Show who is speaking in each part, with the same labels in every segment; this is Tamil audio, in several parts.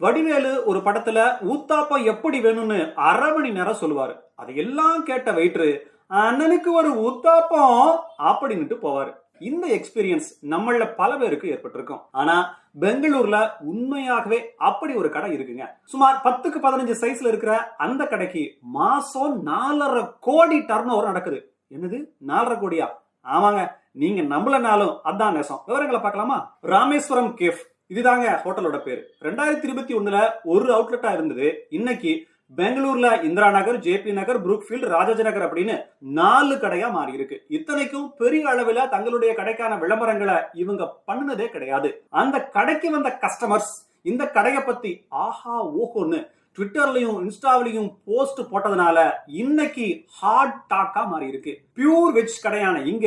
Speaker 1: வடிவேலு ஒரு படத்துல ஊத்தாப்பா எப்படி வேணும்னு அரை மணி நேரம் சொல்லுவாரு. அதையெல்லாம் கேட்ட வயிற்று அண்ணனுக்கு ஒரு ஊத்தாப்பம் அப்படின்னுட்டு போவாரு. இந்த எக்ஸ்பீரியன்ஸ் நம்மள பல பேருக்கு ஏற்பட்டிருக்கும். ஆனா பெங்களூர்ல உண்மையாகவே அப்படி ஒரு கடை இருக்குங்க. சுமார் பத்துக்கு பதினஞ்சு சைஸ்ல இருக்கிற அந்த கடைக்கு மாசம் நாலரை கோடி டர்ன் ஓவர் நடக்குது. என்னது? நாலரை கோடியா? ஆமாங்க. நீங்க நம்மளனாலும் அதான் நேசம். விவரங்களை பார்க்கலாமா? ராமேஸ்வரம் கேஃப் இதுதாங்க ஹோட்டலோட பேர். ரெண்டாயிரத்தி இருபத்தி ஒண்ணுல ஒரு அவுட்லெட்டா இருந்தது. இன்னைக்கு பெங்களூர்ல இந்திரா நகர் ஜேபி நகர் புரூக்ஃபீல்ட் ராஜாஜி நகர் அப்படின்னு நாலு கடையா மாறி இருக்கு இத்தனைக்கும் பெரிய அளவுல தங்களுடைய கடைக்கான விளம்பரங்களை இவங்க பண்ணதே கிடையாது. அந்த கடைக்கு வந்த கஸ்டமர்ஸ் இந்த கடையை பத்தி ஆஹா ஓஹோன்னு ட்விட்டர்லயும் இன்ஸ்டாவிலையும் போஸ்ட் போட்டதுனால இன்னைக்கு ஹாட் டாக்கா மாறி இருக்கு. பியூர் வெஜ் கடையான இங்க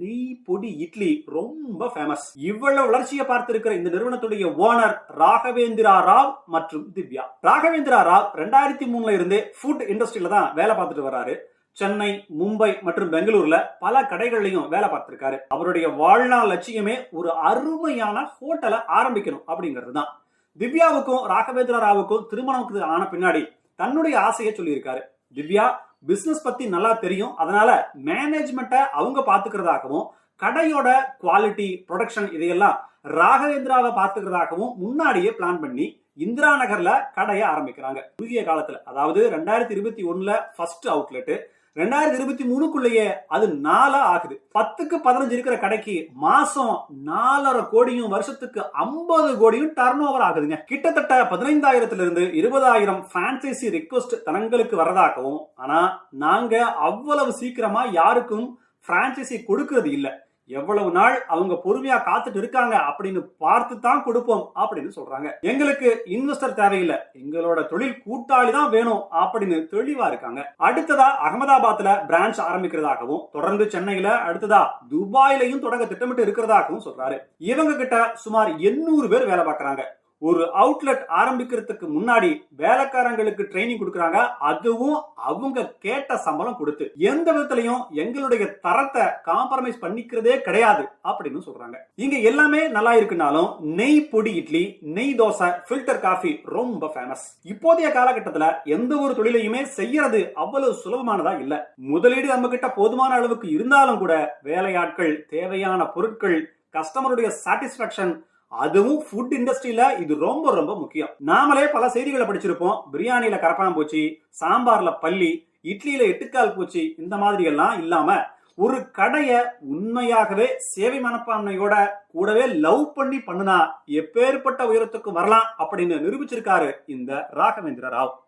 Speaker 1: நெய் பொடி இட்லி ரொம்ப ஃபேமஸ் இவ்வளவு வளர்ச்சியை பார்த்திருக்கிற இந்த நிறுவனத்துடைய ஓனர் ராகவேந்திரா ராவ் மற்றும் திவ்யா. ராகவேந்திரா ராவ் ரெண்டாயிரத்தி மூணுல இருந்து ஃபுட் இண்டஸ்ட்ரியில தான் வேலை பார்த்துட்டு வர்றாரு. சென்னை மும்பை மற்றும் பெங்களூர்ல பல கடைகள்லையும் வேலை பார்த்திருக்காரு. அவருடைய வாழ்நாள் லட்சியமே ஒரு அருமையான ஹோட்டலை ஆரம்பிக்கணும் அப்படிங்கிறது தான். திவ்யாவுக்கும் ராகவேந்திர ராவுக்கும் திருமணத்துக்கு ஆன பின்னாடி தன்னுடைய ஆசையை சொல்லியிருக்காரு. திவ்யா பிசினஸ் பத்தி நல்லா தெரியும். அதனால மேனேஜ்மெண்ட்டை அவங்க பாத்துக்கிறதாகவும் கடையோட குவாலிட்டி ப்ரொடக்ஷன் இதையெல்லாம் ராகவேந்திராவை பார்த்துக்கிறதாகவும் முன்னாடியே பிளான் பண்ணி இந்திரா நகர்ல கடையை ஆரம்பிக்கிறாங்க. குறுகிய காலத்துல அதாவது ரெண்டாயிரத்தி இருபத்தி ஒண்ணுல ஃபர்ஸ்ட் அவுட்லெட் ரெண்டாயிரத்தி இருபத்தி மூணுக்குள்ளேயே அது நாலா ஆகுது. பத்துக்கு பதினஞ்சு இருக்கிற கடைக்கு மாசம் நாலரை கோடியும் வருஷத்துக்கு ஐம்பது கோடியும் டர்ன் ஓவர் ஆகுதுங்க. கிட்டத்தட்ட பதினைந்தாயிரத்துல இருந்து இருபதாயிரம் பிரான்சைசி ரிக்வஸ்ட் தனங்களுக்கு வரதாகவும் ஆனா நாங்க அவ்வளவு சீக்கிரமா யாருக்கும் பிரான்சைசி கொடுக்கறது இல்லை. எவ்வளவு நாள் அவங்க பொறுமையா காத்துட்டு இருக்காங்க அப்படின்னு பார்த்து தான் கொடுப்போம் அப்படின்னு சொல்றாங்க. எங்களுக்கு இன்வெஸ்டர் தேவையில்லை. எங்களோட தொழில் கூட்டாளி தான் வேணும் அப்படின்னு தெளிவா இருக்காங்க. அடுத்ததா அகமதாபாத்ல பிரான்ச் ஆரம்பிக்கிறதாகவும் தொடர்ந்து சென்னையில அடுத்ததா துபாயிலையும் தொடங்க திட்டமிட்டு இருக்கிறதாகவும் சொல்றாரு. இவங்க கிட்ட சுமார் எண்ணூறு பேர் வேலை பார்க்கறாங்க. ஒரு அவுட்லெட் ஆரம்பிக்கிறதுக்கு முன்னாடி வேலைக்காரங்களுக்கு ட்ரைனிங் கொடுக்கறாங்க. அதுவும் அவங்க கேட்ட சம்பளம் கொடுத்து. எந்த விதத்திலையும் எங்களுடைய தரத்தை காம்ப்ரமைஸ் பண்ணிக்கிறதே கிடையாது அப்படின்னு சொல்றாங்க. இங்க எல்லாமே நல்லா இருக்குனாலும் நெய் பொடி இட்லி நெய் தோசை ஃபில்டர் காஃபி ரொம்ப ஃபேமஸ் இப்போதைய காலகட்டத்துல எந்த ஒரு தொழிலையுமே செய்யறது அவ்வளவு சுலபமானதா இல்ல. முதலீடு நம்ம கிட்ட போதுமான அளவுக்கு இருந்தாலும் கூட வேலையாட்கள் தேவையான பொருட்கள் கஸ்டமருடைய சாட்டிஸ்பாக்சன் அதுவும் ஃபுட் இண்டஸ்ட்ரியில இது ரொம்ப ரொம்ப முக்கியம். நாமளே பல செய்திகளை படிச்சிருப்போம். பிரியாணியில கரப்பாம்பூச்சி சாம்பார்ல பள்ளி இட்லியில எட்டுக்கால் பூச்சி இந்த மாதிரி எல்லாம் இல்லாம ஒரு கடைய உண்மையாகவே சேவை மனப்பான்மையோட கூடவே லவ் பண்ணி பண்ணுனா எப்பேற்பட்ட உயரத்துக்கு வரலாம் அப்படின்னு நிரூபிச்சிருக்காரு இந்த ராகவேந்திர ராவ்.